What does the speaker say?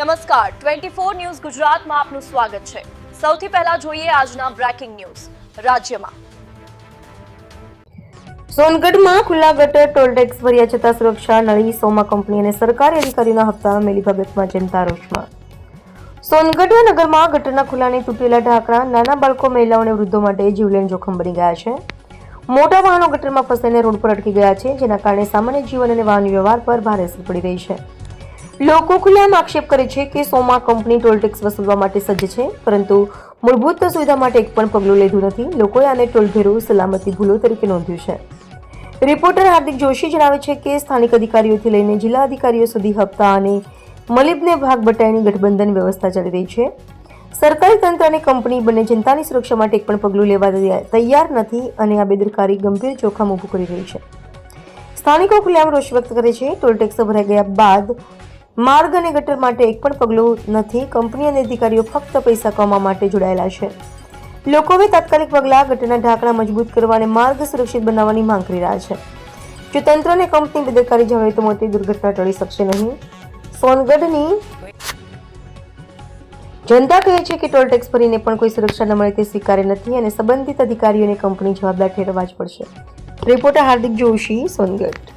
નમસ્કાર. Twenty four news ગુજરાતમાં આપનું સ્વાગત છે. સૌથી પહેલા જોઈએ આજના બ્રેકિંગ ન્યૂઝ. રાજ્યમાં. સોનગઢમાં ખુલ્લા ગટર ટોલ ટેક્સ ભર્યા છતાં સુરક્ષા નળી, સોમા કંપની અને સરકારી અધિકારીઓના મેલી ભગતમાં જનતા રોષમાં. સોનગઢ નગરમાં ગટરના ખુલ્લાને તૂટેલા ઢાંકણા, નાના બાળકો, મહિલાઓ અને વૃદ્ધો માટે જીવલેણ જોખમ બની ગયા છે. મોટા વાહનો ગટરમાં ફસાઈને રોડ પર અટકી ગયા છે, જેના કારણે સામાન્ય જીવન અને વાહન વ્યવહાર પર ભારે અસર પડી રહી છે. લોકો ખુલ્લેઆમ આક્ષેપ કરે છે કે સોમા કંપની ટોલ ટેક્સ વસૂલવા માટે સજ્જ છે, પરંતુ મૂળભૂત સુવિધા માટે એક પણ પગલું લીધું નથી. લોકોએ આને ટોલભેરો સલામતી ભૂલો તરીકે નોંધ્યું છે. રિપોર્ટર હાર્દિક જોશી જણાવે છે કે સ્થાનિક અધિકારીઓથી લઈને જિલ્લા અધિકારીઓ સુધી હપ્તા અને મલિબને ભાગ બટાઈની ગઠબંધન વ્યવસ્થા ચાલી રહી છે. સરકારી તંત્ર અને કંપની બંને જનતાની સુરક્ષા માટે એક પણ પગલું લેવા તૈયાર નથી અને આ બેદરકારી ગંભીર જોખમ ઊભું કરી રહી છે. સ્થાનિકો ખુલ્લેઆમ રોષ વ્યક્ત કરે છે. ટોલ ટેક્સ ભરાઈ ગયા બાદ માર્ગ અને ગટર માટે એક પણ પગલું નથી. કંપની અને અધિકારીઓ ફક્ત પૈસા કમાવા માટે જોડાયેલા છે. લોકો હવે તાત્કાલિક પગલાં ગટરના ઢાંકણા મજબૂત કરવા અને માર્ગ સુરક્ષિત બનાવવાની માંગ કરી રહ્યા છે. જો તંત્ર અને કંપની બેદરકારી જણાવે તો મોટી દુર્ઘટના ટળી શકશે નહીં. સોનગઢની જનતા કહે છે કે ટોલ ટેક્સ ભરીને પણ કોઈ સુરક્ષા ન મળે તે સ્વીકાર્ય નથી અને સંબંધિત અધિકારીઓને કંપની જવાબદાર ઠેરવવા જ પડશે. રિપોર્ટર હાર્દિક જોશી, સોનગઢ.